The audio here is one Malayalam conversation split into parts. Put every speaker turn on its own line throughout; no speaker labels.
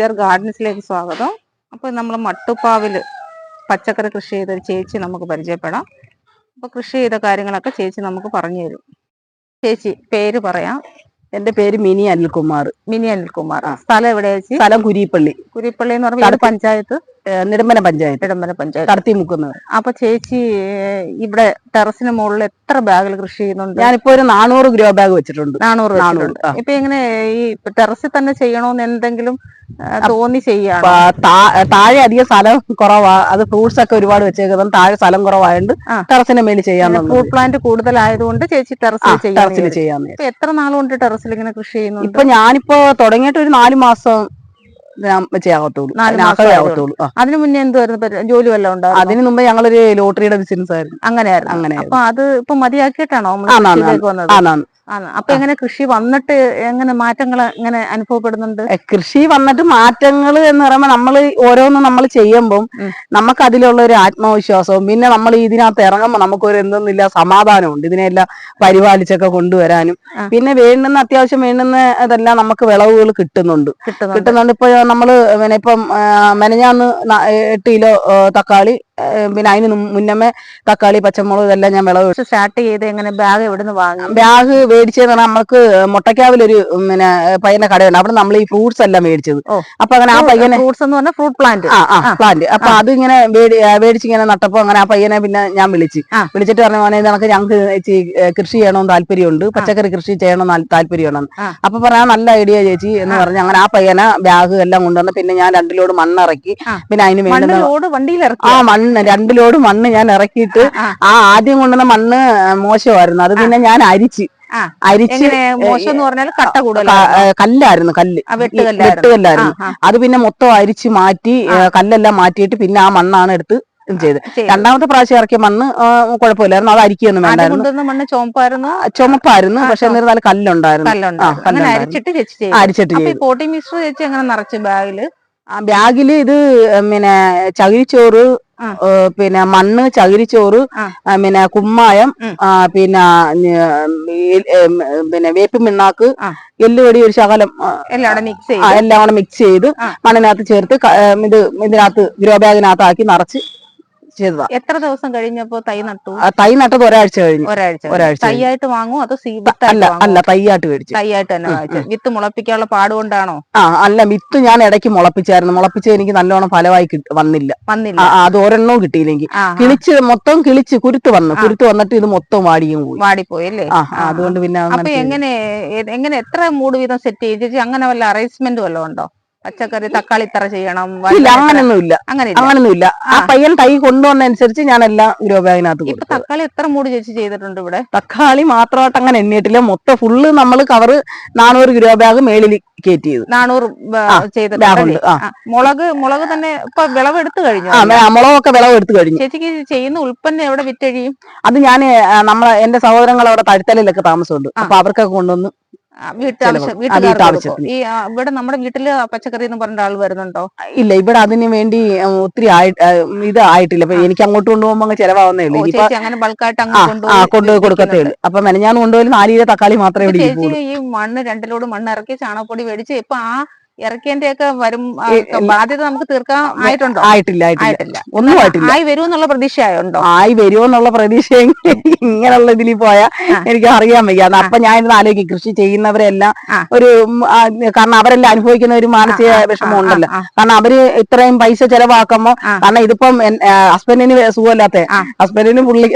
ഗാർഡൻസിലേക്ക് സ്വാഗതം. അപ്പോൾ നമ്മൾ മട്ടുപ്പാവിൽ പച്ചക്കറി കൃഷി ചെയ്ത ചേച്ചി നമുക്ക് പരിചയപ്പെടാം. അപ്പോൾ കൃഷി ചെയ്ത കാര്യങ്ങളൊക്കെ ചേച്ചി നമുക്ക് പറഞ്ഞു തരും. ചേച്ചി പേര് പറയാം.
എന്റെ പേര് മിനി അനിൽകുമാർ.
മിനി അനിൽകുമാർ. സ്ഥലം എവിടെയാ ചേച്ചി?
സ്ഥലം കുരിപ്പള്ളി.
കുരിപ്പള്ളി എന്ന് പറഞ്ഞാൽ പഞ്ചായത്ത്?
നെടുമ്പന പഞ്ചായത്ത്.
നിരമ്പന പഞ്ചായത്ത്.
കടത്തി മുക്കുന്നത്
അപ്പൊ ചേച്ചി ഇവിടെ ടെറസിന് മുകളിൽ എത്ര ബാഗിൽ കൃഷി ചെയ്യുന്നുണ്ട്?
ഞാനിപ്പോ ഒരു നാനൂറ് ഗ്രോ ബാഗ് വെച്ചിട്ടുണ്ട്.
നാനൂറ്
നാനൂറ്.
ഇപ്പൊ എങ്ങനെ ഈ ടെറസിൽ തന്നെ ചെയ്യണോന്ന് എന്തെങ്കിലും തോന്നി
ചെയ്യാം താഴെ അധികം സ്ഥലം കുറവാ. അത് ഫ്രൂട്ട്സ് ഒക്കെ ഒരുപാട് വെച്ചേക്കുന്നത് താഴെ സ്ഥലം കുറവായതുകൊണ്ട്. ടെറസിന് മേളിൽ ചെയ്യാൻ
ഫ്രൂട്ട് പ്ലാന്റ് കൂടുതലായതുകൊണ്ട് ചേച്ചി ടെറസിൽ ചെയ്യാൻ
ടെറസിൽ
ഇപ്പൊ എത്ര നാളുകൊണ്ട് ടെറസിൽ ഇങ്ങനെ കൃഷി ചെയ്യുന്നു
ഇപ്പൊ ഞാനിപ്പോ തുടങ്ങിയിട്ട് ഒരു നാല് മാസം ആ.
അതിനു മുന്നേ എന്തുവായിരുന്നു ജോലി വല്ലതും അതിനു
അതിന് മുമ്പ് ഞങ്ങളൊരു ലോട്ടറിയുടെ ബിസിനസ് ആയിരുന്നു.
അങ്ങനെയായിരുന്നു.
അങ്ങനെ
അപ്പൊ അത് ഇപ്പൊ മതിയാക്കിയിട്ടാണോ? വന്നത്? ആണ്. അപ്പൊ എങ്ങനെ കൃഷി വന്നിട്ട് എങ്ങനെ മാറ്റങ്ങൾ എങ്ങനെ അനുഭവപ്പെടുന്നുണ്ട്?
കൃഷി വന്നിട്ട് മാറ്റങ്ങൾ എന്ന് പറയുമ്പോൾ നമ്മൾ ഓരോന്നും നമ്മൾ ചെയ്യുമ്പം നമുക്ക് അതിലുള്ള ഒരു ആത്മവിശ്വാസവും പിന്നെ നമ്മൾ ഇതിനകത്ത് ഇറങ്ങുമ്പോൾ നമുക്കൊരു എന്തെന്നില്ല സമാധാനമുണ്ട്. ഇതിനെല്ലാം പരിപാലിച്ചൊക്കെ കൊണ്ടുവരാനും. പിന്നെ വേണ്ടുന്ന അത്യാവശ്യം വേണ്ടുന്ന ഇതെല്ലാം നമുക്ക് വിളവുകൾ കിട്ടുന്നുണ്ട്.
കിട്ടുന്നുണ്ട്.
ഇപ്പൊ നമ്മൾ പിന്നെ ഇപ്പം മെനഞ്ഞാന്ന് എട്ട് കിലോ തക്കാളി പിന്നെ അതിന് മുന്നമ്മേ മുന്നമേ തക്കാളി പച്ചമുളക് ഇതെല്ലാം ഞാൻ വിളവ്
സ്റ്റാർട്ട് ചെയ്ത് എങ്ങനെ ബാഗ് എവിടുന്ന് വാങ്ങും?
ബാഗ് മേടിച്ചതെന്ന് പറഞ്ഞാൽ നമുക്ക് മുട്ടക്കാവിലൊരു പിന്നെ പയ്യന്റെ കടയുണ്ട്. അവിടെ നമ്മൾ ഈ ഫ്രൂട്ട്സ് എല്ലാം മേടിച്ചത്. അപ്പൊ അങ്ങനെ ആ പയ്യനെ
ഫ്രൂട്ട്സ് എന്ന് പറഞ്ഞാൽ ഫ്രൂട്ട് പ്ലാന്റ്
ആ പ്ലാന്റ് അപ്പൊ അത് ഇങ്ങനെ മേടിച്ച് ഇങ്ങനെ നട്ടപ്പോ അങ്ങനെ ആ പയ്യനെ പിന്നെ ഞാൻ വിളിച്ച്. വിളിച്ചിട്ട് പറഞ്ഞ മോനെ നമുക്ക് ഞങ്ങൾക്ക് കൃഷി ചെയ്യണമെന്ന് താല്പര്യമുണ്ട്. പച്ചക്കറി കൃഷി ചെയ്യണമെന്ന് താല്പര്യമാണ്
ആ.
അപ്പൊ പറയാ നല്ല ഐഡിയ ചേച്ചി എന്ന് പറഞ്ഞ് അങ്ങനെ ആ പയ്യനെ ബാഗ് എല്ലാം കൊണ്ടുവന്ന് പിന്നെ ഞാൻ രണ്ടിലോട്
മണ്ണിറക്കി.
പിന്നെ അതിന് വേണ്ടുന്ന
മണ്ണിലോട് വണ്ടിയിൽ
ആ മണ്ണ് രണ്ട് ലോഡ് മണ്ണ് ഞാൻ ഇറക്കിയിട്ട്
ആ.
ആദ്യം കൊണ്ടുവന്ന മണ്ണ് മോശമായിരുന്നു. അത് പിന്നെ ഞാൻ അരിച്ച്. അരിച്ച്
മോശം എന്ന് പറഞ്ഞാൽ കട്ട
കൂടുതൽ കല്ലായിരുന്നു കല്ല്.
വെട്ടുകല്ലായിരുന്നു.
അത് പിന്നെ മൊത്തം അരിച്ച് മാറ്റി കല്ലെല്ലാം മാറ്റിയിട്ട് പിന്നെ ആ മണ്ണാണ് എടുത്ത് ചെയ്ത്. രണ്ടാമത്തെ പ്രാവശ്യം ഇറക്കിയ മണ്ണ് കുഴപ്പമില്ലായിരുന്നു. അത് അരിക്കൊന്നും വേണ്ടായിരുന്നു.
മണ്ണ്
ചുമപ്പായിരുന്നു?
ആ,
പക്ഷെ എന്നിരുന്നാലും കല്ലുണ്ടായിരുന്നു.
അങ്ങനെ അരിച്ചിട്ട് പോട്ടി മിക്സ് ചേച്ചി എങ്ങനെ നിറച്ച് ബാഗിൽ?
ആ ബാഗിൽ ഇത് പിന്നെ ചകിരിച്ചോറ് പിന്നെ മണ്ണ് ചകിരിച്ചോറ് പിന്നെ കുമ്മായം പിന്നെ പിന്നെ വേപ്പ് മിണ്ണാക്ക്
ആ.
എല്ലുപൊടി ഒരു ശകലം
എല്ലാം
കൂടെ മിക്സ് ചെയ്ത്. മണ്ണിനകത്ത് ചേർത്ത് ഇത് ഇതിനകത്ത് ഗ്രോ ബാഗിനകത്താക്കി നിറച്ച് ചെയ്തതാ.
എത്ര ദിവസം കഴിഞ്ഞപ്പോ തൈ നട്ടു?
തൈ നട്ടത് ഒരാഴ്ച കഴിഞ്ഞു.
ഒരാഴ്ച.
ഒരാഴ്ച.
തൈയായിട്ട് വാങ്ങും അതോ
അല്ല അല്ല തൈയായിട്ട് മേടിച്ചു.
തൈയായിട്ട് തന്നെ വാങ്ങിച്ചു വിത്ത് മുളപ്പിക്കാനുള്ള പാടുകൊണ്ടാണോ
ആ അല്ല വിത്ത് ഞാൻ ഇടയ്ക്ക് മുളപ്പിച്ചായിരുന്നു. മുളപ്പിച്ച് എനിക്ക് നല്ലോണം ഫലമായി വന്നില്ല.
വന്നില്ല.
അത് ഒരെണ്ണവും കിട്ടിയില്ലെങ്കിൽ. കിളിച്ച് മൊത്തം കിളിച്ച് കുരുത്ത് വന്നു. കുരുത്ത് വന്നിട്ട് ഇത് മൊത്തം വാടിയും പോയി.
വാടിപ്പോയി അല്ലേ?
അതുകൊണ്ട് പിന്നെ.
എങ്ങനെ എങ്ങനെ എത്ര മൂട് വീതം സെറ്റ് ചെയ്ത്? ചേച്ചി അങ്ങനെ വല്ല അറേഞ്ച്മെന്റ് വല്ലതും ഉണ്ടോ? പച്ചക്കറി തക്കാളി ഇത്ര ചെയ്യണം
ഇല്ല
വഴുതന ഇത്ര-
അങ്ങനൊന്നും ഇല്ല
അങ്ങനെ ഇല്ല
അങ്ങനൊന്നും ഇല്ല ആ. പയ്യൻ തൈ കൊണ്ടുവന്നനുസരിച്ച് ഞാൻ എല്ലാം ഗ്രോ ബാഗിനകത്ത്
ഇപ്പൊ തക്കാളി എത്ര മൂടി ചേച്ചി ചെയ്തിട്ടുണ്ട് ഇവിടെ?
തക്കാളി മാത്രമായിട്ട് അങ്ങനെ എണ്ണിയിട്ടില്ല. മൊത്തം ഫുള്ള് നമ്മൾ കവറ് നാനൂറ് ഗ്രോ ബാഗ് മേളിൽ കയറ്റി ചെയ്തു.
നാനൂറ് ചെയ്തിട്ടുണ്ട് മുളക് മുളക് തന്നെ ഇപ്പൊ വിളവെടുത്ത് കഴിഞ്ഞു?
മുളകൊക്കെ വിളവ് എടുത്തു കഴിഞ്ഞു.
ചേച്ചിക്ക് ചെയ്യുന്ന ഉൽപ്പന്നം എവിടെ വിറ്റഴിയും?
അത് ഞാൻ നമ്മളെ എന്റെ സഹോദരങ്ങൾ അവിടെ തഴുത്തലയിലൊക്കെ താമസമുണ്ട്. അപ്പൊ അവർക്കൊക്കെ കൊണ്ടുവന്ന്
വീട്ടാവശ്യം. ഈ ഇവിടെ നമ്മുടെ വീട്ടിൽ പച്ചക്കറി എന്ന് പറഞ്ഞ ആൾ വരുന്നുണ്ടോ?
ഇല്ല ഇവിടെ അതിന് വേണ്ടി ഒത്തിരി ഇത് ആയിട്ടില്ല. എനിക്ക് അങ്ങോട്ട് കൊണ്ടുപോകുമ്പോ അങ്ങ് ചെലവാവുന്നേ ഉള്ളൂ.
അങ്ങനെ ബൾക്കായിട്ട് കൊണ്ടുപോയി
കൊടുക്കത്തേ ഉള്ളൂ. അപ്പൊ മെനഞ്ഞാന്ന് കൊണ്ടുപോയി നാല് കിലോ തക്കാളി മാത്രമേ
ഈ മണ്ണ് രണ്ടിലോട് മണ്ണ് ഇറക്കി ചാണകപ്പൊടി മേടിച്ച് ഇപ്പൊ ആ ഇറക്കിയതിന്റെ ഒക്കെ വരും ബാധ്യത നമുക്ക് തീർക്കാൻ ആയിട്ടുണ്ടോ?
ആയിട്ടില്ല ആയിട്ടില്ല. ഒന്നും ആയിട്ടില്ല.
ആയി വരുമെന്നുള്ള പ്രതീക്ഷയായുണ്ടോ?
ആയി വരുമെന്നുള്ള പ്രതീക്ഷ ഇങ്ങനെയുള്ള ഇതിൽ പോയാ എനിക്ക് അറിയാൻ വയ്യ. അപ്പൊ ഞാൻ ഇരുന്ന് ആലോചിക്കും. കൃഷി ചെയ്യുന്നവരെല്ലാം ഒരു കാരണം അവരെല്ലാം അനുഭവിക്കുന്ന ഒരു മാനസിക വിഷമം ഉണ്ടല്ലോ കാരണം അവർ ഇത്രയും പൈസ ചെലവാക്കുമ്പോ കാരണം ഇതിപ്പം ഹസ്ബൻഡിന് സുഖമില്ലാത്ത ഹസ്ബൻഡിന് പുള്ളി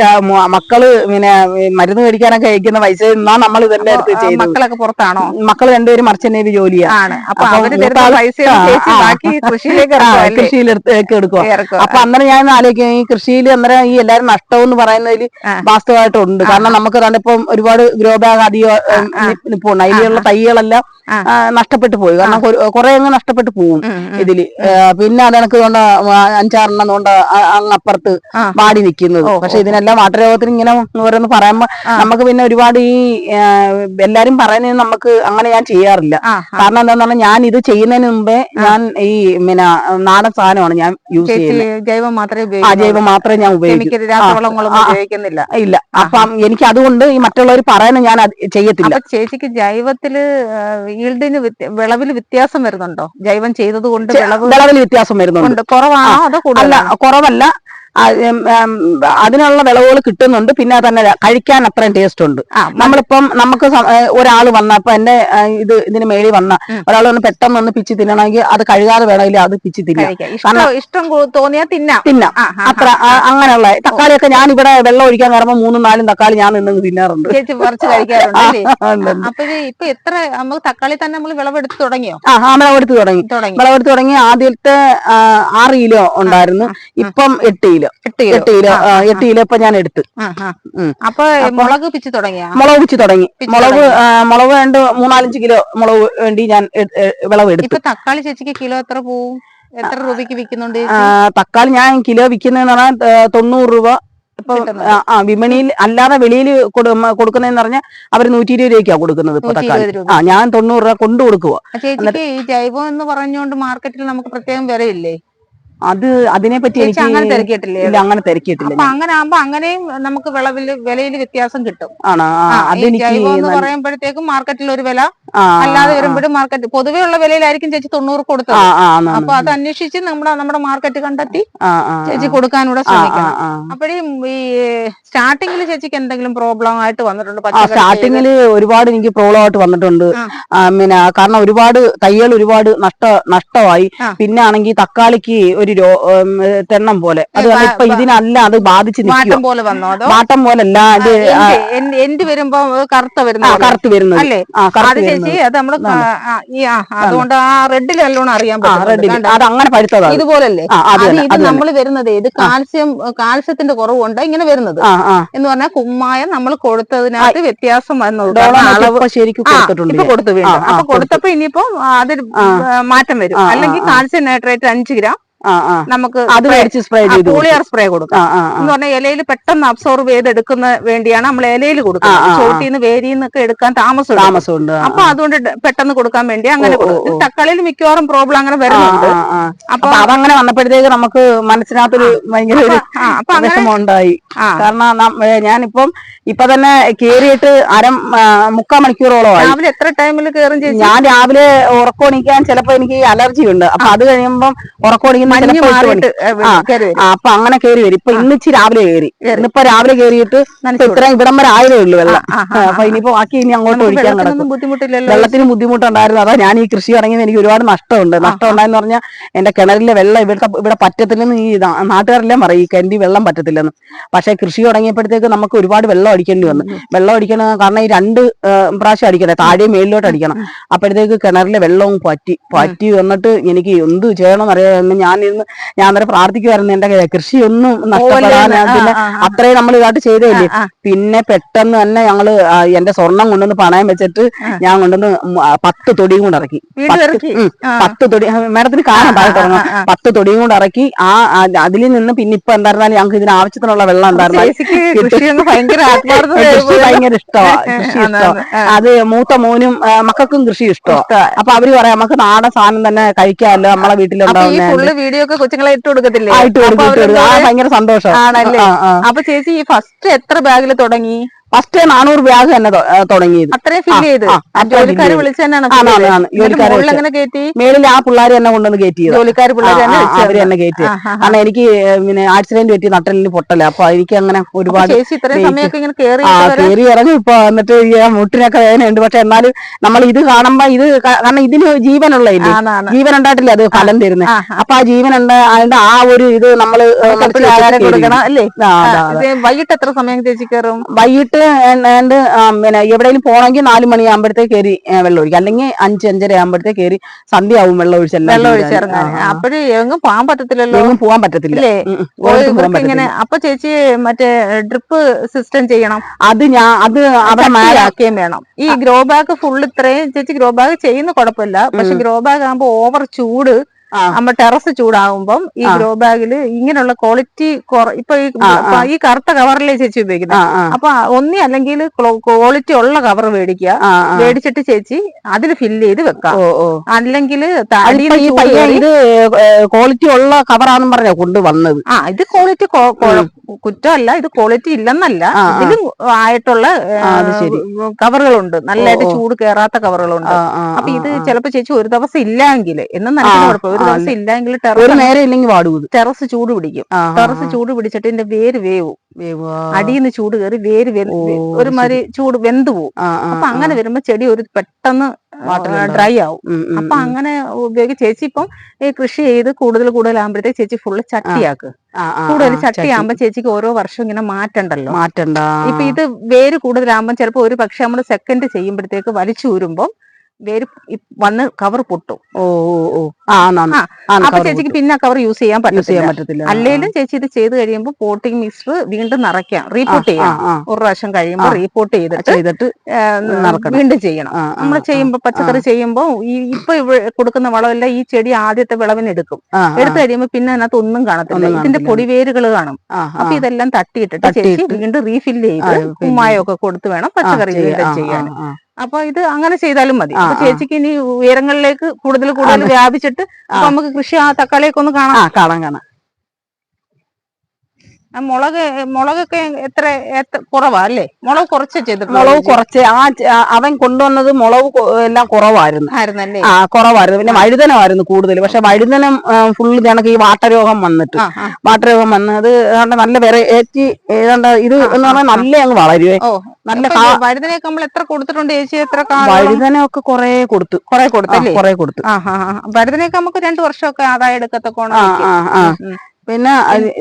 മക്കൾ പിന്നെ മരുന്ന് മേടിക്കാനൊക്കെ അയക്കുന്ന പൈസ നിന്നാ നമ്മൾ ഇതെല്ലാം എടുത്ത് ചെയ്തു.
മക്കളൊക്കെ പുറത്താണോ?
മക്കൾ രണ്ടുപേരും മർച്ചന്റ്
ജോലിയാണ് അപ്പൊ
അവർ
തരുന്ന പൈസ. ബാക്കി കൃഷിയിലേക്ക്
എടുക്കുക അപ്പൊ അന്നേരം ഞാൻ ആലോചിക്കും. ഈ കൃഷിയിൽ അന്നേരം ഈ എല്ലാരും നഷ്ടം എന്ന് പറയുന്നതിൽ. വാസ്തവമായിട്ടുണ്ട്. കാരണം നമുക്ക് ഇപ്പം ഒരുപാട് ഗ്രോ ബാഗ് അധികം നിപ്പുണ്ട് അതിലുള്ള തൈകളെല്ലാം നഷ്ടപ്പെട്ടു പോയി. കാരണം കുറെ അങ്ങ് നഷ്ടപ്പെട്ടു പോകും. ഇതിൽ. പിന്നെ അതെനക്ക് കൊണ്ട് അഞ്ചാറെണ്ണം കൊണ്ട്
അങ്ങപ്പുറത്ത്.
വാടി നിൽക്കുന്നത് പക്ഷെ ഇതിനെല്ലാം വാട്ടരോഗത്തിന് ഇങ്ങനെ ഓരോന്ന് പറയുമ്പോ നമുക്ക് പിന്നെ ഒരുപാട് ഈ എല്ലാരും പറയുന്നത് നമുക്ക് അങ്ങനെ ഞാൻ ചെയ്യാറില്ല. കാരണം എന്താന്ന് പറഞ്ഞാൽ ഞാൻ ഇത് ചെയ്യുന്നതിന് മുമ്പേ ഞാൻ ഈ പിന്നെ നാടൻ സാധനമാണ് ഞാൻ യൂസ് ചെയ്യുന്നത്
ജൈവം മാത്രമേ
ആ ജൈവം മാത്രമേ ഞാൻ.
ഉപയോഗിക്കുന്നില്ല.
ഇല്ല. അപ്പം എനിക്ക് അതുകൊണ്ട് ഈ മറ്റുള്ളവർ പറയുന്നത് ഞാൻ ചെയ്യത്തില്ല.
ചേച്ചിക്ക് ജൈവത്തിൽ ഈ ഈൽഡിന് വിളവിൽ വ്യത്യാസം വരുന്നുണ്ടോ? ജൈവം ചെയ്തത് കൊണ്ട് വിളവ്
വിളവിൽ വ്യത്യാസം വരുന്നുണ്ട്.
കുറവാണോ അതോ കൂടുതലാണോ?
കുറവല്ല. അതിനുള്ള വിളവുകൾ കിട്ടുന്നുണ്ട്. പിന്നെ തന്നെ കഴിക്കാൻ അത്രയും ടേസ്റ്റ് ഉണ്ട്. നമ്മളിപ്പം നമുക്ക് ഒരാൾ വന്ന അപ്പൊ എന്റെ ഇത് ഇതിന് മേളിൽ വന്ന ഒരാൾ ഒന്ന് പെട്ടെന്ന് ഒന്ന് പിച്ചി തിന്നണമെങ്കിൽ അത് കഴുകാതെ വേണമെങ്കിൽ അത് പിച്ചി തിന്നാം.
ഇഷ്ടം തോന്നിയാൽ തിന്നാം.
തിന്നാം. അത്ര അങ്ങനെയുള്ള തക്കാളിയൊക്കെ ഞാൻ ഇവിടെ വെള്ളം ഒഴിക്കാൻ കയറുമ്പോൾ മൂന്നും നാലും തക്കാളി ഞാൻ നിന്ന് തിന്നാറുണ്ട്.
അപ്പൊ ഇപ്പൊ എത്ര നമുക്ക് തക്കാളി തന്നെ നമ്മൾ വിളവെടുത്ത് തുടങ്ങിയോ?
ആ വിളവെടുത്ത് തുടങ്ങി. വിളവെടുത്ത് തുടങ്ങി ആദ്യത്തെ ആറ് കിലോ ഉണ്ടായിരുന്നു. ഇപ്പം എട്ട് കിലോ.
എട്ട് കിലോ.
എട്ട് കിലോ. എട്ട് കിലോ. ഇപ്പൊ ഞാൻ എടുത്ത്.
അപ്പൊ മുളക് പിച്ച് തുടങ്ങിയ?
മുളക് പിച്ച് തുടങ്ങി. മുളക് മുളക് വേണ്ട മൂന്നാലഞ്ച് കിലോ മുളക് വേണ്ടി ഞാൻ വിളവ് എടുത്തു.
ഇപ്പൊ തക്കാളി ചേച്ചിക്ക് കിലോ എത്ര പോവും? എത്ര രൂപയ്ക്ക് വിൽക്കുന്നുണ്ട്
തക്കാളി ഞാൻ കിലോ വിൽക്കുന്നതെന്ന് പറഞ്ഞാൽ തൊണ്ണൂറ് രൂപ. ഇപ്പൊ. ആ, വിപണിയിൽ അല്ലാതെ വെളിയിൽ കൊടുക്കുന്നതെന്ന് പറഞ്ഞാൽ അവർ നൂറ്റി ഇരുപത് രൂപയ്ക്കാണ് കൊടുക്കുന്നത് ഇപ്പൊ തക്കാളി. ആ ഞാൻ തൊണ്ണൂറ് രൂപ കൊണ്ടു കൊടുക്കുക
ചേച്ചിക്ക് ഈ ജൈവം എന്ന് പറഞ്ഞുകൊണ്ട് മാർക്കറ്റിൽ നമുക്ക് പ്രത്യേകം വിലയില്ലേ?
അത് അതിനെപ്പറ്റി
പറ്റി
എനിക്ക്
അങ്ങനെ തിരക്കിയിട്ടില്ലേ?
ഇല്ല അങ്ങനെ തിരക്കിയിട്ടില്ല.
അപ്പൊ അങ്ങനെ ആകുമ്പോ അങ്ങനെയും നമുക്ക് വിളവിൽ വിലയിൽ വ്യത്യാസം കിട്ടും.
ആണോ? അതെനിക്ക്
പറയുമ്പോഴത്തേക്കും മാർക്കറ്റിൽ ഒരു വില. അല്ലാതെ വരുമ്പോഴും മാർക്കറ്റ് പൊതുവേ ഉള്ള വിലയിലായിരിക്കും ചേച്ചി തൊണ്ണൂറ് കൊടുത്തത്. അപ്പൊ അത് അന്വേഷിച്ച് നമ്മുടെ നമ്മുടെ മാർക്കറ്റ് കണ്ടെത്തി ചേച്ചി കൊടുക്കാനൂടെ
ശ്രമിക്കാം അപ്പോഴും
ശ്രമിക്കണം.
ആ.
ഈ സ്റ്റാർട്ടിങ്ങിൽ ചേച്ചിക്ക് എന്തെങ്കിലും പ്രോബ്ലം ആയിട്ട് വന്നിട്ടുണ്ട്? സ്റ്റാർട്ടിങ്ങിൽ
സ്റ്റാർട്ടിങ്ങിൽ ഒരുപാട് എനിക്ക് പ്രോബ്ലം ആയിട്ട് വന്നിട്ടുണ്ട്. പിന്നെ കാരണം ഒരുപാട് തയ്യൽ ഒരുപാട് നഷ്ട നഷ്ടമായി. പിന്നെ ആണെങ്കിൽ തക്കാളിക്ക് ഒരു രോ ഉം, തെണ്ണം പോലെ. അത് ഇപ്പൊ ഇതിനല്ല അത് ബാധിച്ച്
വാട്ടം പോലെ വന്നോ
വാട്ടം പോലെ അല്ല ആ,
എൻഡ് വരുമ്പോ കറുത്ത വരുന്ന.
കറുത്ത് വരുന്നത്.
അല്ലേ? അത്
കറുത്ത്
ചേച്ചി അത് നമ്മൾ അതുകൊണ്ട് ആ റെഡിൽ നല്ലോണം അറിയാൻ പറ്റും
അത് അങ്ങനെ പഴുത്തതാണ്
ഇതുപോലല്ലേ?
അത്
ഇത് നമ്മൾ വരുന്നത് ഇത് കാൽസ്യം കാൽസ്യത്തിന്റെ കുറവുണ്ട് ഇങ്ങനെ വരുന്നത്. എന്ന് പറഞ്ഞാൽ കുമ്മായ നമ്മൾ കൊടുത്തതിനകത്ത് വ്യത്യാസം വന്നത് അളവ്
ശരിക്കും
കൊടുത്തു അപ്പൊ കൊടുത്തപ്പോ ഇനിയിപ്പോ അതിൽ മാറ്റം വരും. അല്ലെങ്കിൽ കാൽസ്യം നൈട്രേറ്റ് അഞ്ച് ഗ്രാം നമുക്ക്
അത് മേടിച്ച് സ്പ്രേ ചെയ്ത്.
പോളിയർ സ്പ്രേ കൊടുക്കാം. എന്ന് പറഞ്ഞാൽ ഇലയിൽ പെട്ടെന്ന് അബ്സോർബ് അബ്സോർവ് ചെയ്തെടുക്കുന്ന വേണ്ടിയാണ് നമ്മൾ ഇലയിൽ
കൊടുക്കുക ചോട്ടിൽ
കൊടുക്കുന്നത് വേരിയിൽ വേരിന്നൊക്കെ എടുക്കാൻ താമസം താമസം
താമസമുണ്ട്
അപ്പൊ അതുകൊണ്ട് പെട്ടെന്ന് കൊടുക്കാൻ വേണ്ടി അങ്ങനെ കൊടുക്കും. തക്കാളിയിൽ മിക്കവാറും പ്രോബ്ലം അങ്ങനെ വരുന്നുണ്ട്. അപ്പൊ
അതങ്ങനെ വന്നപ്പോഴത്തേക്ക് നമുക്ക് മനസ്സിനകത്തൊരു ഭയങ്കര ഒരു ഉണ്ടായി കാരണം ഞാനിപ്പം ഇപ്പൊ തന്നെ കേറിയിട്ട് അര മുക്കാ മുക്കാൽ മണിക്കൂറോളമായി
രാവിലെ എത്ര ടൈമിൽ കയറും
ഞാൻ രാവിലെ ഉറക്കമണിക്കാൻ ചിലപ്പോ എനിക്ക് അലർജി ഉണ്ട്. അപ്പൊ അത് കഴിയുമ്പം ഉറക്കമണിക്കുന്ന ആ. അപ്പൊ അങ്ങനെ കയറി വരും. ഇപ്പൊ ഇന്നിച്ച് രാവിലെ കയറി. ഇന്നിപ്പോ രാവിലെ കയറിയിട്ട് ഇത്രയും ഇവിടം വരെ ആയതേ ഉള്ളൂ വെള്ളം. അപ്പൊ ഇനിയിപ്പോ ബാക്കി ഇനി അങ്ങോട്ട് ഒഴിക്കാൻ കിടക്കും.
ബുദ്ധിമുട്ടില്ലല്ലോ.
വെള്ളത്തിന് ബുദ്ധിമുട്ടുണ്ടായിരുന്നു. അതാ ഞാൻ ഈ കൃഷി ഇറങ്ങിയത് എനിക്ക് ഒരുപാട് നഷ്ടമുണ്ട്. നഷ്ടം ഉണ്ടായെന്ന് പറഞ്ഞാൽ എന്റെ കിണറിലെ വെള്ളം ഇവിടുത്തെ ഇവിടെ പറ്റത്തില്ലെന്ന് ഈ നാട്ടുകാരെല്ലാം പറയും. ഈ കണ്ടി വെള്ളം പറ്റത്തില്ലെന്ന്. പക്ഷെ കൃഷി തുടങ്ങിയപ്പോഴത്തേക്ക് നമുക്ക് ഒരുപാട് വെള്ളം അടിക്കേണ്ടി വന്നു. വെള്ളം അടിക്കണ കാരണം ഈ രണ്ട് പ്രാവശ്യം അടിക്കണേ താഴെ മേളിലോട്ട് അടിക്കണം. അപ്പോഴത്തേക്ക് കിണറിലെ വെള്ളവും പറ്റി പറ്റി വന്നിട്ട് എനിക്ക് എന്ത് ചെയ്യണമെന്ന് അറിയാമെന്ന് ഞാൻ ഇരുന്ന് ഞാൻ അന്നേരം പ്രാർത്ഥിക്കുമായിരുന്നു എന്റെ കൃഷി ഒന്നും നഷ്ടപ്പെടാൻ പിന്നെ. അത്രയും നമ്മൾ ഇതായിട്ട്
ആ.
പിന്നെ പെട്ടെന്ന് തന്നെ ഞങ്ങൾ എന്റെ സ്വർണം കൊണ്ടുവന്ന് പണയം വെച്ചിട്ട് ഞാൻ കൊണ്ടുവന്ന് പത്ത് തൊടിയും കൊണ്ട് ഇറക്കി. പത്ത് തൊടി മാഡത്തിന് കാണാൻ പറഞ്ഞു തുടങ്ങാം. പത്ത് തൊടിയും കൊണ്ട് ഇറക്കി. ആ അതിൽ നിന്ന് പിന്നെ ഇപ്പൊ എന്തായിരുന്നാലും ഞങ്ങൾക്ക് ഇതിന് ആവശ്യത്തിനുള്ള വെള്ളം ഉണ്ടായിരുന്നു.
ഭയങ്കര ഇഷ്ടമാണ്.
അത് മൂത്ത മോനും മക്കൾക്കും കൃഷി ഇഷ്ടമാണ്
ഇഷ്ടമാ.
അപ്പൊ അവർ പറയാം നമുക്ക് നാടൻ സാധനം തന്നെ കഴിക്കാമല്ലോ നമ്മളെ വീട്ടിലുണ്ടാവുന്ന
വീഡിയോ ഒക്കെ കൊച്ചുങ്ങളെ ഇട്ട് കൊടുക്കത്തില്ലേ?
ഭയങ്കര സന്തോഷം.
ആണല്ലേ? അപ്പൊ ചേച്ചി ഫസ്റ്റ് എത്ര ബാഗിൽ തുടങ്ങി?
ഫസ്റ്റ് നാനൂറ് ബാഗ് തന്നെ തുടങ്ങിയത്. മേളിൽ ആ പിള്ളേർ തന്നെ കൊണ്ടുവന്ന് കയറ്റിയത്
അവർ തന്നു.
കയറ്റി. കാരണം എനിക്ക് പിന്നെ ആക്സിഡന്റ് പറ്റി നട്ടലിന് പൊട്ടല. അപ്പൊ എനിക്ക് അങ്ങനെ ഒരുപാട് കയറി ഇറങ്ങി ഇപ്പൊ എന്നിട്ട് ഈ മുട്ടിനൊക്കെ വേദനയുണ്ട്. പക്ഷെ എന്നാലും നമ്മൾ ഇത് കാണുമ്പോ ഇത് കാരണം ഇതിന് ജീവനുള്ള ഇല്ലേ? ജീവൻ ഉണ്ടായിട്ടില്ല അത് ഫലം തരുന്നത്. അപ്പൊ ആ ജീവൻ ഉണ്ട് അതിന്റെ ആ ഒരു ഇത്
നമ്മൾ വൈകിട്ട് എത്ര സമയം ചേച്ചി കയറും?
വൈകിട്ട് ഏണ്ട് പിന്നെ എവിടെയെങ്കിലും പോകണമെങ്കിൽ നാല് മണിയാകുമ്പോഴത്തേക്ക് കയറി വെള്ളം ഒഴിക്കും. അല്ലെങ്കിൽ അഞ്ച് അഞ്ചര ആകുമ്പോഴത്തേക്ക് കയറി സന്ധ്യ ആവും വെള്ളം ഒഴിച്ചെല്ലാം
വെള്ളം ഒഴിച്ചിറങ്ങാൻ. അപ്പോഴും എങ്ങും പോകാൻ പറ്റത്തില്ലല്ലോ.
എങ്ങും പോകാൻ പറ്റത്തില്ല.
ഇങ്ങനെ അപ്പൊ ചേച്ചി മറ്റേ ഡ്രിപ്പ് സിസ്റ്റം ചെയ്യണം.
അത് ഞാൻ അത് അവിടെ
മാലാക്കുകയും വേണം. ഈ ഗ്രോ ബാഗ് ഫുൾ ഇത്രയും ചേച്ചി ഗ്രോ ബാഗ് ചെയ്യുന്ന കുഴപ്പമില്ല. പക്ഷെ ഗ്രോ ബാഗ് ആകുമ്പോ ഓവർ ചൂട്.
ആ.
നമ്മ ടെറസ് ചൂടാകുമ്പം ഈ. ഗ്രോ ബാഗിൽ ഇങ്ങനെയുള്ള ക്വാളിറ്റി ഇപ്പൊ ഈ കറുത്ത കവറിലേ ചേച്ചി ഉപയോഗിക്കുന്നത് അപ്പൊ ഒന്നി അല്ലെങ്കിൽ ക്വാളിറ്റി ഉള്ള കവർ മേടിക്കുക. മേടിച്ചിട്ട് ചേച്ചി അതിൽ ഫില്ല് ചെയ്ത് വെക്കാം അല്ലെങ്കിൽ
ഇത് ക്വാളിറ്റി ഉള്ള കവറാണെന്ന് പറഞ്ഞ കൊണ്ടുവന്നത്
ആ ഇത് ക്വാളിറ്റി കുറ്റമല്ല ഇത് ക്വാളിറ്റി ഇല്ലെന്നല്ല. ഇതിലും ആയിട്ടുള്ള. കവറുകളുണ്ട് നല്ലതായിട്ട്. ചൂട് കയറാത്ത കവറുകളുണ്ട് അപ്പൊ ഇത്. ചിലപ്പോ ചേച്ചി ഒരു ദിവസം ഇല്ലെങ്കിൽ എന്നും നല്ല ദിവസം ഇല്ലെങ്കിൽ
ഒരു
ടെറസ്
നേരം ഇല്ലെങ്കിൽ പാടും
ടെറസ് ചൂട് പിടിക്കും. ടെറസ് ചൂട് പിടിച്ചിട്ട് ഇതിന്റെ വേര് വേവും. അടിയിൽ നിന്ന് ചൂട് കയറി വേര്
ഒരു
ഒരുമാതിരി ചൂട് വെന്ത് പോവും. അപ്പൊ അങ്ങനെ വരുമ്പോ ചെടി ഒരു പെട്ടെന്ന് ഡ്രൈ ആവും. അപ്പൊ അങ്ങനെ ഉപയോഗിച്ച് ചേച്ചി ഇപ്പം ഈ കൃഷി ചെയ്ത് കൂടുതൽ കൂടുതൽ ആകുമ്പോഴത്തേക്ക് ചേച്ചി ഫുള്ള് ചട്ടിയാക്ക്. കൂടുതൽ ചട്ടിയാകുമ്പോ ചേച്ചിക്ക് ഓരോ വർഷം ഇങ്ങനെ മാറ്റണ്ടല്ലോ.
മാറ്റണ്ട.
ഇപ്പൊ ഇത് വേര് കൂടുതലാകുമ്പോൾ ചിലപ്പോ ഒരു പക്ഷെ നമ്മൾ സെക്കൻഡ് ചെയ്യുമ്പോഴത്തേക്ക് വലിച്ചു ഊരുമ്പം വേര് വന്ന് കവർ പൊട്ടും.
ഓ ഓ
അപ്പൊ ചേച്ചിക്ക്. പിന്നെ കവർ യൂസ് ചെയ്യാൻ പറ്റത്തില്ല. അല്ലെങ്കിലും ചേച്ചി ഇത് ചെയ്ത് കഴിയുമ്പോൾ പോട്ടിംഗ് മിക്സർ വീണ്ടും നിറയ്ക്കാം. റീപോർട്ട്
ചെയ്യാം
ഒരു പ്രാവശ്യം കഴിയുമ്പോൾ. റീപോർട്ട് ചെയ്തിട്ട്. വീണ്ടും ചെയ്യണം. നമ്മൾ ചെയ്യുമ്പോ പച്ചക്കറി ചെയ്യുമ്പോ ഈ ഇപ്പൊ കൊടുക്കുന്ന വളമെല്ലാം ഈ ചെടി ആദ്യത്തെ വിളവിന് എടുക്കും. എടുത്തു കഴിയുമ്പോ പിന്നെ അതിനകത്ത് ഒന്നും കാണത്തില്ല. ഇതിന്റെ. പൊടിവേരുകൾ കാണും. അപ്പൊ ഇതെല്ലാം തട്ടിയിട്ടിട്ട് ചേച്ചി വീണ്ടും റീഫില്ല് ചെയ്ത് ഉമ്മായൊക്കെ കൊടുത്ത് വേണം പച്ചക്കറി ചെയ്യാൻ. അപ്പൊ ഇത് അങ്ങനെ ചെയ്താലും മതി. ചേച്ചിക്ക് ഇനി ഉയരങ്ങളിലേക്ക് കൂടുതൽ കൂടുതൽ വ്യാപിച്ചിട്ട് നമുക്ക് കൃഷി ആ തക്കാളിയൊക്കെ ഒന്ന് കാണാം.
കാണാം കാണാം.
ആ മുളക് മുളകൊക്കെ എത്ര കുറവാ അല്ലേ? മുളക് കുറച്ച് ചെയ്തിട്ട്
മുളക് കുറച്ച്. ആ അവൻ കൊണ്ടുവന്നത് മുളക് എല്ലാം കുറവായിരുന്നു.
ആയിരുന്നല്ലേ?
ആ കുറവായിരുന്നു. പിന്നെ വഴുതനമായിരുന്നു കൂടുതൽ. പക്ഷെ വഴുതനം ഫുള്ള് കണക്ക് ഈ വാട്ടരോഗം വന്നിട്ട്. വാട്ടരോഗം വന്ന് അത് നല്ല വെറൈറ്റി ഏതാണ്ട് ഇത് എന്ന് പറഞ്ഞാൽ നല്ല അങ്ങ് വളരുവേ. നല്ല
വഴുതനൊക്കെ വഴുതനയൊക്കെ നമ്മൾ എത്ര കൊടുത്തിട്ടുണ്ട് ചേച്ചി? എത്ര
വഴുതനൊക്കെ കൊറേ കൊടുത്തു.
കുറെ കൊടുത്തു
കൊറേ കൊടുത്തു.
വഴുതനൊക്കെ. വഴുതനയൊക്കെ നമുക്ക് രണ്ടു വർഷമൊക്കെ ആദായം എടുക്കത്തക്കോണം
പിന്നെ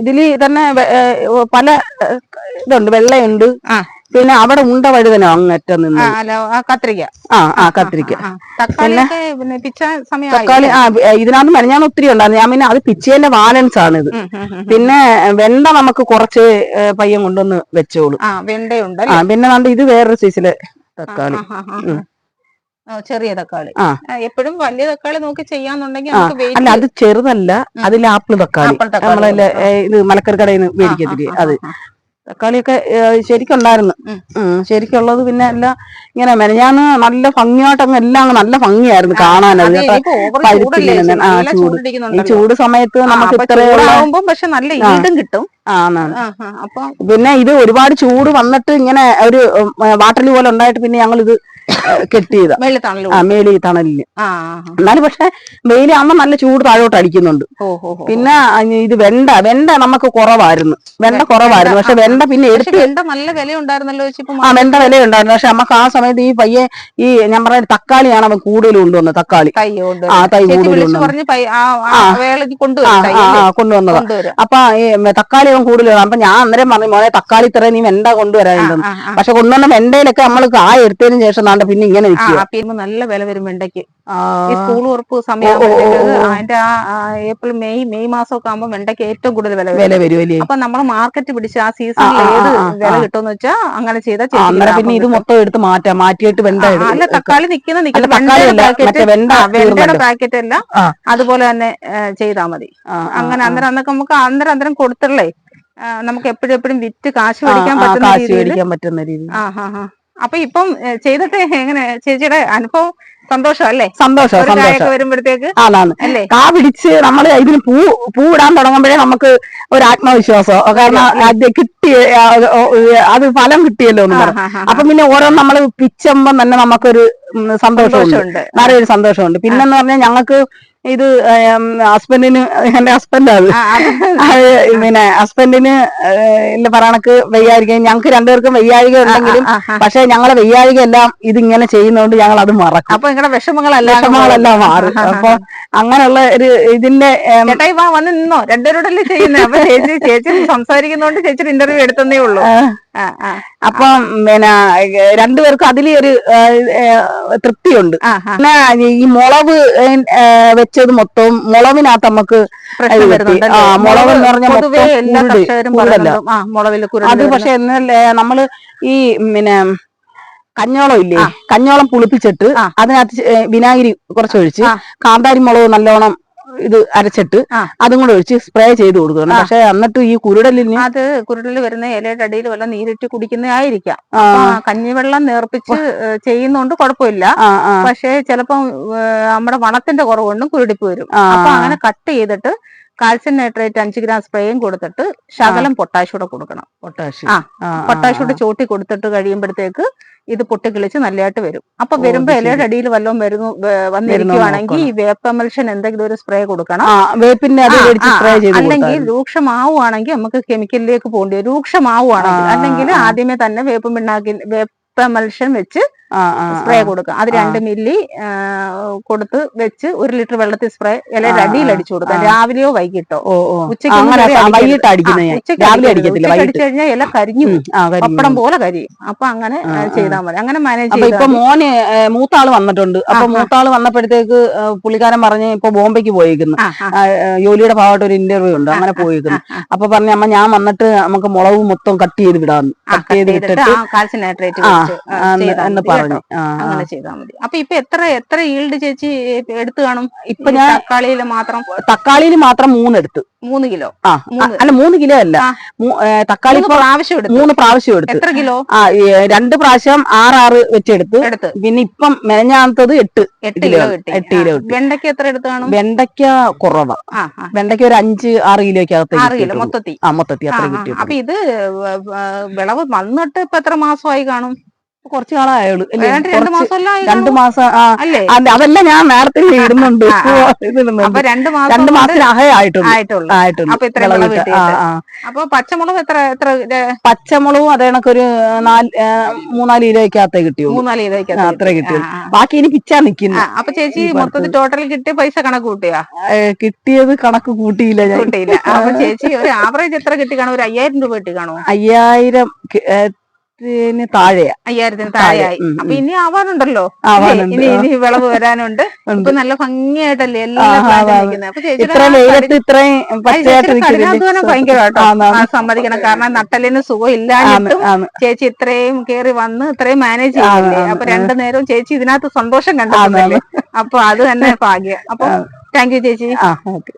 ഇതിൽ തന്നെ പല ഇതുണ്ട് വെള്ളയുണ്ട്. പിന്നെ അവിടെ ഉണ്ട വഴുതനോ അങ്ങറ്റ
ആ,
നിന്ന്
ആ കത്രിക.
ആ ആ.
തക്കാളിയൊക്കെ പിന്നെ
തക്കാളി ആ ഇതിനകത്ത് മെനഞ്ഞാൽ ഒത്തിരി ഉണ്ടായിരുന്നു. ഞാൻ പിന്നെ അത് പിച്ചേന്റെ ബാലൻസ് ആണ് ഇത്. പിന്നെ വെണ്ട നമുക്ക് കുറച്ച് പയ്യം പയ്യൻ കൊണ്ടുവന്ന് വെച്ചോളൂ.
ആ വെണ്ടയുണ്ട്
ആ പിന്നെ നമ്മുടെ ഇത് വേറൊരു സൈസിലെ തക്കാളി.
ചെറിയ തക്കാളി.
ആ.
എപ്പോഴും വലിയ തക്കാളി നോക്കി ചെയ്യാന്നുണ്ടെങ്കിൽ
അല്ല അത് ചെറുതല്ല അതിൽ ആപ്പിൾ തക്കാളി. നമ്മളെ. ഇത് മലക്കറി കടയിൽ നിന്ന് മേടിക്കത്തില്ലേ അത്. തക്കാളിയൊക്കെ ശരിക്കുണ്ടായിരുന്നു. ശരിക്കുള്ളത് പിന്നെ എല്ലാം ഇങ്ങനെ മെനഞ്ഞാന്ന് നല്ല ഭംഗിയായിട്ടങ്ങ് എല്ലാം അങ്ങ് നല്ല ഭംഗിയായിരുന്നു കാണാനത് ആ, ചൂട്. ഈ ചൂട് സമയത്ത് നമുക്ക്
ഇത്ര പക്ഷെ നല്ല. ഈടും കിട്ടും.
പിന്നെ ഇത് ഒരുപാട് ചൂട് വന്നിട്ട് ഇങ്ങനെ ഒരു വാട്ടൽ പോലെ ഉണ്ടായിട്ട് പിന്നെ ഞങ്ങൾ ഇത് കെട്ടിയതാ. ആ മേലി തണലിൽ.
ആ ആ, ആ.
എന്നാലും പക്ഷെ വെയിലാകുമ്പോ നല്ല ചൂട് താഴോട്ട് അടിക്കുന്നുണ്ട്. പിന്നെ ഇത് വെണ്ട വെണ്ട നമുക്ക് കുറവായിരുന്നു. വെണ്ട കുറവായിരുന്നു. പക്ഷെ വെണ്ട പിന്നെ എടുത്ത്
വെണ്ട നല്ല വില ഉണ്ടായിരുന്നല്ലോ
ആ വെണ്ട വില ഉണ്ടായിരുന്നു പക്ഷെ നമുക്ക് ആ സമയത്ത് ഈ പയ്യെ ഈ ഞാൻ പറഞ്ഞ തക്കാളിയാണ് അവൻ കൂടുതൽ കൊണ്ടുവന്നത് തക്കാളി. ആ തൈ കൂടുതൽ
ആ ആ
ആ. ആ ആ? ആ, കൊണ്ടുവന്നതാ. അപ്പൊ ഈ തക്കാളി അവൻ കൂടുതൽ അപ്പൊ ഞാൻ അന്നേരം പറഞ്ഞു മോനെ തക്കാളി ഇത്ര നീ വെണ്ട കൊണ്ടുവരാനുണ്ടെന്ന്
ആ, ആ,
പക്ഷെ കൊണ്ടുവന്ന വെണ്ടയിലൊക്കെ നമ്മൾ കായ എടുത്തതിന് ശേഷം നാണ്ട പിന്നെ ഇങ്ങനെ
പിന്നെ നല്ല വില വരും വെണ്ടയ്ക്ക്. ഈ സ്കൂൾ ഉറപ്പ്
സമയം
അതിന്റെ ആ ഏപ്രിൽ മെയ് മെയ് മാസം ഒക്കെ ആകുമ്പോ വെണ്ടയ്ക്ക് ഏറ്റവും കൂടുതൽ വില
വില
വരും അപ്പൊ നമ്മൾ മാർക്കറ്റ് പിടിച്ച് ആ സീസണിൽ ഏത് വില. കിട്ടുമെന്ന് വെച്ചാൽ അങ്ങനെ ചെയ്താൽ
പിന്നെ ഇത് മൊത്തം എടുത്ത് മാറ്റാം. മാറ്റിയിട്ട് വെണ്ട
അല്ല തക്കാളി
വെണ്ട
വെണ്ടയുടെ. പാക്കറ്റ് എല്ലാം. അതുപോലെ തന്നെ ചെയ്താൽ മതി. അങ്ങനെ. അന്നേരം അന്നൊക്കെ നമുക്ക് അന്നേരം അന്നേരം കൊടുത്തല്ലേ നമുക്ക് എപ്പോഴും എപ്പോഴും വിറ്റ് കാശ് പറ്റുന്ന
മേടിക്കാൻ പറ്റുന്ന രീതി
രീതിയിൽ അപ്പൊ ഇപ്പം ചെയ്തിട്ട് എങ്ങനെ? ചേച്ചിയുടെ അനുഭവം സന്തോഷം അല്ലേ?
സന്തോഷം സന്തോഷം.
കായൊക്കെ വരുമ്പോഴത്തേക്ക്
ആണാണ്
അല്ലേ?
കാ പിടിച്ച് നമ്മൾ ഇതിന് പൂ പൂ ഇടാൻ തുടങ്ങുമ്പോഴേ നമുക്ക് ഒരു ആത്മവിശ്വാസം. കാരണം അത് കിട്ടി അത് ഫലം കിട്ടിയല്ലോ എന്ന്
പറഞ്ഞു
അപ്പൊ പിന്നെ ഓരോ നമ്മൾ പിച്ചുമ്പം തന്നെ നമുക്കൊരു സന്തോഷമുണ്ട്.
വേറെ
ഒരു സന്തോഷമുണ്ട്. പിന്നെന്ന് പറഞ്ഞാൽ ഞങ്ങൾക്ക് ഇത് ഹസ്ബൻഡിന് എന്റെ ഹസ്ബൻഡാണ് പിന്നെ ഹസ്ബൻഡിന് ഇല്ല പറയണക്ക് വയ്യാഴിക ഞങ്ങൾക്ക് രണ്ടുപേർക്കും വയ്യാഴിക ഉണ്ടെങ്കിലും. പക്ഷെ ഞങ്ങളെ വയ്യായിക എല്ലാം ഇതിങ്ങനെ ചെയ്യുന്നതുകൊണ്ട് ഞങ്ങൾ അത് മറക്കും.
അപ്പൊ നിങ്ങളുടെ വിഷമങ്ങളെല്ലാം
വിഷമങ്ങളെല്ലാം. മാറും. അപ്പൊ അങ്ങനെയുള്ള ഒരു ഇതിന്റെ
വന്ന് നിന്നോ? രണ്ടുപേരോടല്ലേ ചെയ്യുന്നത് അപ്പൊ ചേച്ചി ചേച്ചി സംസാരിക്കുന്നോണ്ട് ചേച്ചി ഇന്റർവ്യൂ എടുത്തേ ഉള്ളൂ.
അപ്പം പിന്നെ രണ്ടുപേർക്കും അതിൽ ഒരു തൃപ്തിയുണ്ട്. പിന്നെ ഈ മുളവ് വെച്ചത് മൊത്തം മുളവിനകത്ത് നമുക്ക് മുളവ് എന്ന് പറഞ്ഞാൽ അത് പക്ഷെ എന്നല്ലേ നമ്മൾ ഈ പിന്നെ കഞ്ഞോളം ഇല്ലേ. കഞ്ഞോളം പുളിപ്പിച്ചിട്ട്. അതിനകത്ത് വിനാഗിരി കുറച്ച് ഒഴിച്ച് കാന്താരി മുളക് നല്ലോണം ഇത് അരച്ചിട്ട്. അതും കൂടെ ഒഴിച്ച് സ്പ്രേ ചെയ്ത് കൊടുക്കണം. പക്ഷെ എന്നിട്ട് ഈ കുരുടലിന്
അത് കുരുടൽ വരുന്ന ഇലയുടെ അടിയിൽ വല്ല നീരിട്ട് കുടിക്കുന്നതായിരിക്കാം. കഞ്ഞിവെള്ളം നേർപ്പിച്ച് ചെയ്യുന്നോണ്ട് കുഴപ്പമില്ല. പക്ഷെ ചിലപ്പം നമ്മുടെ വളത്തിന്റെ കുറവുകൊണ്ടും കുരുടിപ്പ് വരും. അപ്പൊ അങ്ങനെ കട്ട് ചെയ്തിട്ട് കാൽസ്യം നൈട്രേറ്റ് അഞ്ച് ഗ്രാം സ്പ്രേയും കൊടുത്തിട്ട് ശകലം പൊട്ടാഷ് കൂടെ കൊടുക്കണം.
പൊട്ടാഷ്യം.
ആ,
ആ, ആ,
പൊട്ടാഷ് കൂടെ ചോട്ടി കൊടുത്തിട്ട് കഴിയുമ്പോഴത്തേക്ക് ഇത് പൊട്ടിക്കിളിച്ച് നല്ലതായിട്ട് വരും. അപ്പൊ വരുമ്പോ ഇലയുടെ അടിയിൽ വല്ലതും വരുന്നു വന്നിരിക്കുവാണെങ്കിൽ ഈ വേപ്പമൽഷൻ എന്തെങ്കിലും ഒരു സ്പ്രേ കൊടുക്കണം.
വേപ്പിന്റെ
അല്ലെങ്കിൽ രൂക്ഷമാവുകയാണെങ്കിൽ നമുക്ക് കെമിക്കലിലേക്ക് പോകേണ്ടി വരും. രൂക്ഷമാവുകയാണെങ്കിൽ അല്ലെങ്കിൽ ആദ്യമേ തന്നെ വേപ്പ് പിണ്ണാക്കിൽ എമൽഷൻ വെച്ച് സ്പ്രേ. കൊടുക്കുക. അത്. രണ്ട് മില്ലി കൊടുത്ത് വെച്ച് ഒരു ലിറ്റർ വെള്ളത്തിൽ സ്പ്രേ ഇലയുടെ
ആ,
അടിയിൽ അടിച്ചു കൊടുക്കുക. രാവിലെയോ വൈകിട്ടോ. ഉച്ചയ്ക്ക്
വൈകിട്ട് വൈകിട്ട്.
അടിച്ചു കഴിഞ്ഞാൽ ഇല കരിഞ്ഞു പപ്പടം പോലെ കരിയും. അപ്പൊ അങ്ങനെ. ചെയ്താൽ മതി. അങ്ങനെ മാനേജ്
ഇപ്പൊ മോന് മൂത്താൾ വന്നിട്ടുണ്ട്. അപ്പൊ. മൂത്താൾ വന്നപ്പോഴത്തേക്ക് പുള്ളിക്കാരൻ പറഞ്ഞ് ഇപ്പൊ ബോംബെക്ക് പോയിരിക്കുന്നു ജോലിയുടെ ഭാഗമായിട്ട് ഒരു ഇന്റർവ്യൂ ഉണ്ട്. അങ്ങനെ പോയിരിക്കുന്നു അപ്പൊ പറഞ്ഞ അമ്മ ഞാൻ വന്നിട്ട് നമുക്ക് മുളക് മൊത്തം കട്ട് ചെയ്ത് വിടാന്ന്. കട്ട് ചെയ്ത് വിട്ടിട്ട് വിട്ടിട്ട് എന്ന് പറഞ്ഞു.
അങ്ങനെ ചെയ്താൽ മതി. അപ്പൊ ഇപ്പൊ എത്ര എത്ര ഈൽഡ് ചേച്ചി എടുത്തു കാണും?
ഇപ്പൊ ഞാൻ
തക്കാളിയിൽ മാത്രം?
തക്കാളിയിൽ മാത്രം മൂന്നെടുത്ത്.
മൂന്ന് കിലോ?
ആ. അല്ല മൂന്ന് കിലോ അല്ല. തക്കാളി
പ്രാവശ്യം എടുത്തു.
മൂന്ന് പ്രാവശ്യം എടുത്തു.
എത്ര കിലോ?
ആ രണ്ട് പ്രാവശ്യം ആറാറ് വെച്ചെടുത്ത്.
എടുത്ത്.
പിന്നെ ഇപ്പം മെനഞ്ഞാത്തത് എട്ട്
എട്ട്
കിലോ എട്ട് കിലോ
വെണ്ടയ്ക്ക എത്ര എടുത്ത് കാണും?
വെണ്ടയ്ക്ക കുറവാ. വെണ്ടയ്ക്ക ഒരു അഞ്ച് ആറ് കിലോയ്ക്കകത്ത്
ആറ് കിലോ മൊത്തത്തിൽ.
ആ മൊത്തത്തിൽ അത്ര കിട്ടി
അപ്പൊ ഇത് വിളവ് വന്നിട്ട് ഇപ്പൊ എത്ര മാസമായി കാണും?
കുറച്ച് നാളായുള്ളൂ
രണ്ടു.
മാസം അതല്ല ഞാൻ നേരത്തെ ഇടുന്നുണ്ട്
രണ്ടു മാസം
ആയിട്ടുള്ളൂ.
അപ്പൊ പച്ചമുളക് എത്ര എത്ര
പച്ചമുളകും അതേ കണക്കൊരു നാല് മൂന്നാൽ കിലോയ്ക്കകത്തേ കിട്ടിയുള്ളൂ.
മൂന്നാൽ ഇതൊക്കെ
അത്ര കിട്ടിയുള്ളൂ. ബാക്കി ഇനി പിച്ചാ നിക്കുന്നു.
അപ്പൊ ചേച്ചി മൊത്തത്തിൽ ടോട്ടൽ കിട്ടിയ പൈസ കണക്ക് കൂട്ടിയാ
കിട്ടിയത് കണക്ക് കൂട്ടിയില്ല ഞാൻ.
കിട്ടിയില്ല. അപ്പൊ ചേച്ചി ഒരു ആവറേജ് എത്ര കിട്ടി കാണും? ഒരു അയ്യായിരം രൂപ കിട്ടി കാണുമോ?
അയ്യായിരം കി- ഏ, ത്തിന് താഴെയാ
അയ്യായിരത്തിന്
താഴെ,
താഴെയായി അപ്പൊ ഇനി ആവാനുണ്ടല്ലോ.
ആവാനുണ്ട്,
ഇനി. ഇനി വിളവ് വരാനുണ്ട്. ഇപ്പൊ നല്ല ഭംഗിയായിട്ടല്ലേ എല്ലാം കഠിനാധ്വാനം ഭയങ്കര കേട്ടോ.
ആന്ന്,
ആ,
ആന്ന്.
സമ്മതിക്കണം. കാരണം നട്ടലിന് സുഖം ഇല്ലാഞ്ഞിട്ടും ചേച്ചി ഇത്രയും കേറി വന്ന് ഇത്രയും മാനേജ്
ചെയ്തില്ലേ?
അപ്പൊ രണ്ടു നേരവും ചേച്ചി ഇതിനകത്ത് സന്തോഷം
ആന്ന്,
കണ്ടെത്തുന്നില്ലേ? അപ്പൊ അത് തന്നെ ഭാഗ്യം. അപ്പൊ താങ്ക് യു ചേച്ചി.
ആ ഓക്കെ